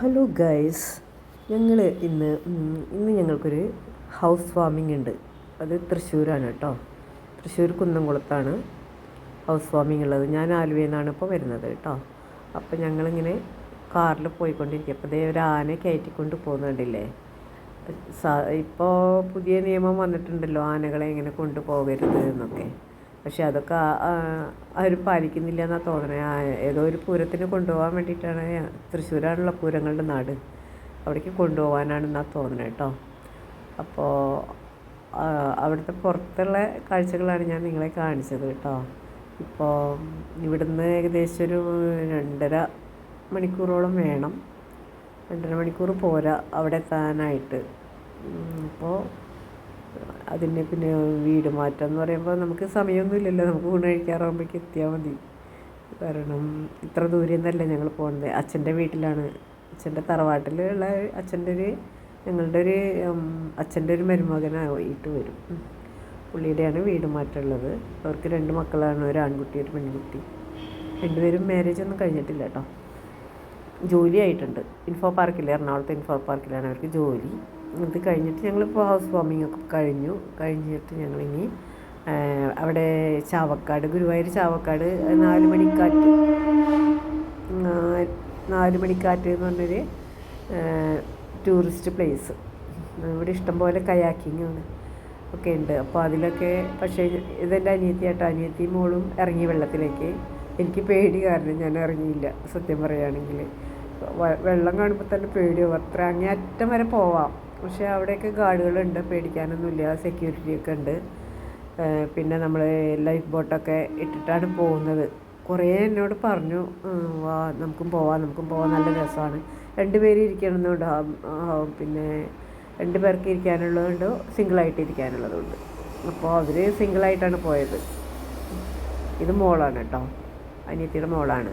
Hello guys ഞങ്ങൾ ഇന്ന് ഇന്ന് ഞങ്ങൾക്കൊരു ഹൗസ് വാമിംഗ് ഉണ്ട്. അത് തൃശ്ശൂരാണ് കേട്ടോ. തൃശ്ശൂർ കുന്നംകുളത്താണ് ഹൗസ് വാമിംഗ് ഉള്ളത്. ഞാൻ ആലുവയിൽ ഇപ്പോൾ വരുന്നത് കേട്ടോ. അപ്പോൾ ഞങ്ങളിങ്ങനെ കാറിൽ പോയിക്കൊണ്ടിരിക്കുക അപ്പോൾ ദേ ഒരു ആന കയറ്റിക്കൊണ്ട് പോകുന്നുണ്ടില്ലേ ഇപ്പോൾ പുതിയ നിയമം വന്നിട്ടുണ്ടല്ലോ ആനകളെ ഇങ്ങനെ കൊണ്ടുപോകരുത് എന്നൊക്കെ. പക്ഷെ അതൊക്കെ ആരും പാലിക്കുന്നില്ല എന്നാണ് തോന്നണേ. ആ, ഏതോ ഒരു പൂരത്തിന് കൊണ്ടുപോകാൻ വേണ്ടിയിട്ടാണ് തൃശ്ശൂരാണുള്ള പൂരങ്ങളുടെ നാട്. അവിടേക്ക് കൊണ്ടുപോകാനാണെന്നാണ് തോന്നണേ കേട്ടോ അപ്പോൾ അവിടുത്തെ പുറത്തുള്ള കാഴ്ചകളാണ് ഞാൻ നിങ്ങളെ കാണിച്ചത് കേട്ടോ ഇപ്പോൾ ഇവിടുന്ന് ഏകദേശം ഒരു രണ്ടര മണിക്കൂറോളം വേണം. രണ്ടര മണിക്കൂർ പോരാ അവിടെ എത്താനായിട്ട്. അപ്പോൾ അതിന് പിന്നെ വീട് മാറ്റം എന്ന് പറയുമ്പോൾ നമുക്ക് സമയമൊന്നുമില്ലല്ലോ നമുക്ക് ഊണ് കഴിക്കാറാകുമ്പോഴേക്ക് എത്തിയാൽ മതി. കാരണം ഇത്ര ദൂരം ഞങ്ങൾ പോകുന്നത് അച്ഛന്റെ വീട്ടിലാണ്. അച്ഛന്റെ തറവാട്ടിലുള്ള അച്ഛന്റെ ഒരു ഞങ്ങളുടെ ഒരു അച്ഛന്റെ ഒരു മരുമകനായിട്ട് വരും. പുള്ളിയുടെയാണ് വീട് മാറ്റമുള്ളത് അവർക്ക് രണ്ട് മക്കളാണ്. ഒരു ആൺകുട്ടി ഒരു പെൺകുട്ടി. രണ്ടുപേരും മാരേജ് ഒന്നും കഴിഞ്ഞിട്ടില്ല കേട്ടോ. ജോലി ആയിട്ടുണ്ട്. ഇൻഫോ പാർക്കിൽ എറണാകുളത്തെ ഇൻഫോ പാർക്കിലാണ് അവർക്ക് ജോലി. ഇത് കഴിഞ്ഞിട്ട് ഞങ്ങളിപ്പോൾ ഹൗസ് വാമിംഗ് ഒക്കെ കഴിഞ്ഞു. കഴിഞ്ഞിട്ട് ഞങ്ങളിനി അവിടെ ചാവക്കാട് ഗുരുവായൂർ ചാവക്കാട് നാല് മണിക്കാറ്റ്. നാല് മണിക്കാറ്റ് എന്ന് പറഞ്ഞൊരു ടൂറിസ്റ്റ് പ്ലേസ് ഇവിടെ ഇഷ്ടംപോലെ കയാക്കിങ് ഒക്കെ ഉണ്ട്. അപ്പോൾ അതിലൊക്കെ പക്ഷേ ഇതെന്റെ അനിയത്തിയാട്ടോ. അനിയത്തി മോളും ഇറങ്ങി വെള്ളത്തിലേക്ക്. എനിക്ക് പേടി കാരണം ഞാൻ ഇറങ്ങിയില്ല സത്യം പറയുകയാണെങ്കിൽ വെള്ളം കാണുമ്പോൾ തന്നെ പേടിയാവും. അത്ര അങ്ങേ അറ്റം വരെ പോവാം. പക്ഷേ അവിടെയൊക്കെ ഗാർഡുകളുണ്ട് പേടിക്കാനൊന്നുമില്ല സെക്യൂരിറ്റി ഒക്കെ ഉണ്ട് പിന്നെ നമ്മൾ ലൈഫ് ബോട്ടൊക്കെ ഇട്ടിട്ടാണ് പോകുന്നത്. കുറേ എന്നോട് പറഞ്ഞു വാ നമുക്കും പോവാം നമുക്കും പോവാം നല്ല രസമാണ്. രണ്ട് പേര് ഇരിക്കണമെന്നുണ്ട് പിന്നെ രണ്ട് പേർക്ക് ഇരിക്കാനുള്ളതുണ്ട് സിംഗിളായിട്ട് ഇരിക്കാനുള്ളതുണ്ട്. അപ്പോൾ അവർ സിംഗിളായിട്ടാണ് പോയത്. ഇത് മോളാണ് കേട്ടോ അനിയത്തിയുടെ മോളാണ്.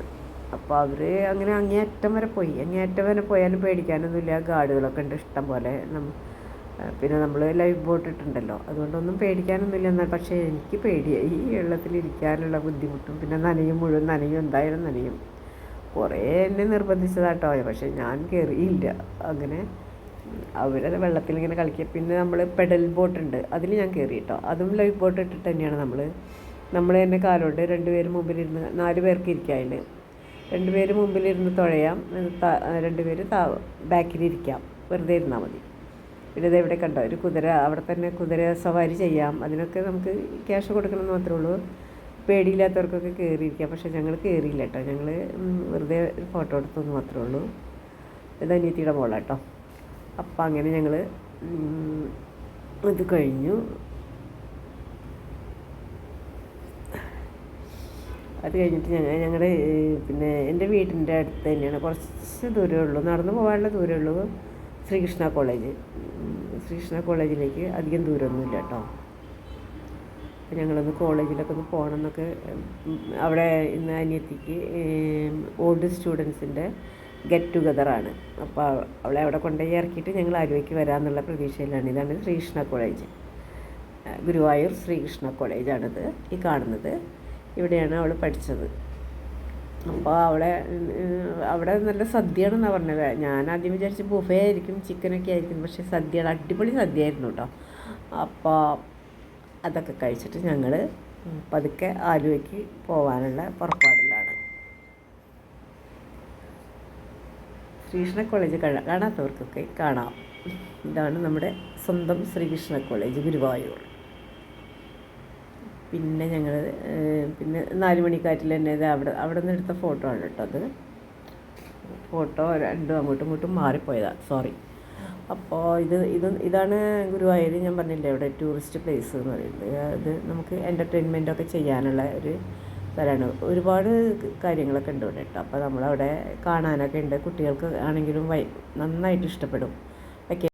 അപ്പോൾ അവർ അങ്ങനെ അങ്ങേയറ്റം വരെ പോയി. അങ്ങേയറ്റം വരെ പോയാലും പേടിക്കാനൊന്നുമില്ല. ഗാർഡുകളൊക്കെ ഉണ്ട് ഇഷ്ടം പോലെ. പിന്നെ നമ്മൾ ലൈഫ് ബോട്ട് ഇട്ടുണ്ടല്ലോ അതുകൊണ്ടൊന്നും പേടിക്കാനൊന്നുമില്ല എന്നാൽ പക്ഷേ എനിക്ക് പേടിയായി ഈ വെള്ളത്തിൽ ഇരിക്കാനുള്ള ബുദ്ധിമുട്ടും പിന്നെ നനയും മുഴുവൻ നനയും. എന്തായാലും നനയും. കുറേ എന്നെ നിർബന്ധിച്ചതാട്ടോ. പക്ഷേ ഞാൻ കയറിയില്ല അങ്ങനെ അവരെ വെള്ളത്തിൽ ഇങ്ങനെ കളിക്കുക പിന്നെ നമ്മൾ പെഡൽ ബോട്ട് ഉണ്ട്. അതിൽ ഞാൻ കയറി കേട്ടോ. അതും ലൈഫ് ബോട്ട് ഇട്ടിട്ട് തന്നെയാണ് നമ്മൾ നമ്മൾ തന്നെ പേർ മുമ്പിൽ മുമ്പിലിരുന്ന് നാല് പേർക്ക് ഇരിക്കാനുണ്ട്. രണ്ടുപേര് മുമ്പിലിരുന്ന് തുഴയാം. രണ്ടുപേര് താ ബാക്കിലിരിക്കാം. വെറുതെ ഇരുന്നാൽ മതി. പിന്നെ ഇതെവിടെ കണ്ടോ? ഒരു കുതിര അവിടെ തന്നെ കുതിര സവാരി ചെയ്യാം. അതിനൊക്കെ നമുക്ക് ക്യാഷ് കൊടുക്കണമെന്ന് മാത്രമേ ഉള്ളൂ. പേടിയില്ലാത്തവർക്കൊക്കെ കയറിയിരിക്കാം പക്ഷേ ഞങ്ങൾ കയറിയില്ല കേട്ടോ. ഞങ്ങൾ വെറുതെ ഫോട്ടോ എടുത്തെന്ന് മാത്രമേ ഉള്ളൂ. ഇത് അനിയത്തിയുടെ മോളാട്ടോ. അപ്പം അങ്ങനെ ഞങ്ങൾ ഇത് കഴിഞ്ഞു. അത് കഴിഞ്ഞിട്ട് ഞങ്ങൾ ഞങ്ങളുടെ പിന്നെ എന്റെ വീടിന്റെ അടുത്ത് തന്നെയാണ്. കുറച്ച് ദൂരമേ ഉള്ളൂ. നടന്നു പോകാനുള്ള ദൂരമേ ഉള്ളൂ. ശ്രീകൃഷ്ണ കോളേജ്. ശ്രീകൃഷ്ണ കോളേജിലേക്ക് അധികം ദൂരമൊന്നുമില്ല കേട്ടോ. അപ്പം ഞങ്ങളൊന്ന് കോളേജിലൊക്കെ ഒന്ന് പോകണം എന്നൊക്കെ അവിടെ ഇന്ന് അനിയത്തിക്ക് ഓൾഡ് സ്റ്റുഡൻസിന്റെ ഗെറ്റ് ടുഗദറാണ് അപ്പോൾ അവളെ അവിടെ കൊണ്ടുപോയി ഇറക്കിയിട്ട് ഞങ്ങൾ ആലുവയ്ക്ക് വരാമെന്നുള്ള പ്രതീക്ഷയിലാണ്. ഇതാണ് ശ്രീകൃഷ്ണ കോളേജ്. ഗുരുവായൂർ ശ്രീകൃഷ്ണ കോളേജാണിത് ഈ കാണുന്നത്. ഇവിടെയാണ് അവൾ പഠിച്ചത്. അപ്പോൾ അവിടെ അവിടെ നല്ല സദ്യയാണെന്നാണ് പറഞ്ഞത്. ഞാൻ ആദ്യം വിചാരിച്ച് ബുഫേ ആയിരിക്കും ചിക്കനൊക്കെ ആയിരിക്കും പക്ഷേ സദ്യയാണ് അടിപൊളി സദ്യ ആയിരുന്നു കേട്ടോ അപ്പോൾ അതൊക്കെ കഴിച്ചിട്ട് ഞങ്ങൾ പതുക്കെ ആലുവയ്ക്ക് പോകാനുള്ള പുറപ്പാടിലാണ്. ശ്രീകൃഷ്ണ കോളേജ് കാണാ- കാണാത്തവർക്കൊക്കെ കാണാം. ഇതാണ് നമ്മുടെ സ്വന്തം ശ്രീകൃഷ്ണ കോളേജ് ഗുരുവായൂർ. പിന്നെ ഞങ്ങൾ പിന്നെ നാല് മണിക്കാറ്റിൽ തന്നെ ഇത് അവിടെ അവിടെ നിന്ന് എടുത്ത ഫോട്ടോ ആണ് കേട്ടോ അത്. ഫോട്ടോ രണ്ടും അങ്ങോട്ടും ഇങ്ങോട്ടും മാറിപ്പോയതാണ് സോറി അപ്പോൾ ഇത് ഇത് ഇതാണ് ഗുരുവായൂർ ഞാൻ പറഞ്ഞില്ലേ ഇവിടെ ടൂറിസ്റ്റ് പ്ലേസ് എന്ന് പറയുന്നത്. അത് നമുക്ക് എന്റർടൈൻമെന്റ് ഒക്കെ ചെയ്യാനുള്ള ഒരു സ്ഥലമാണ്. ഒരുപാട് കാര്യങ്ങളൊക്കെ ഉണ്ട് ഇവിടെ കേട്ടോ. അപ്പോൾ നമ്മളവിടെ കാണാനൊക്കെ ഉണ്ട്. കുട്ടികൾക്ക് ആണെങ്കിലും വൈ നന്നായിട്ട് ഇഷ്ടപ്പെടും.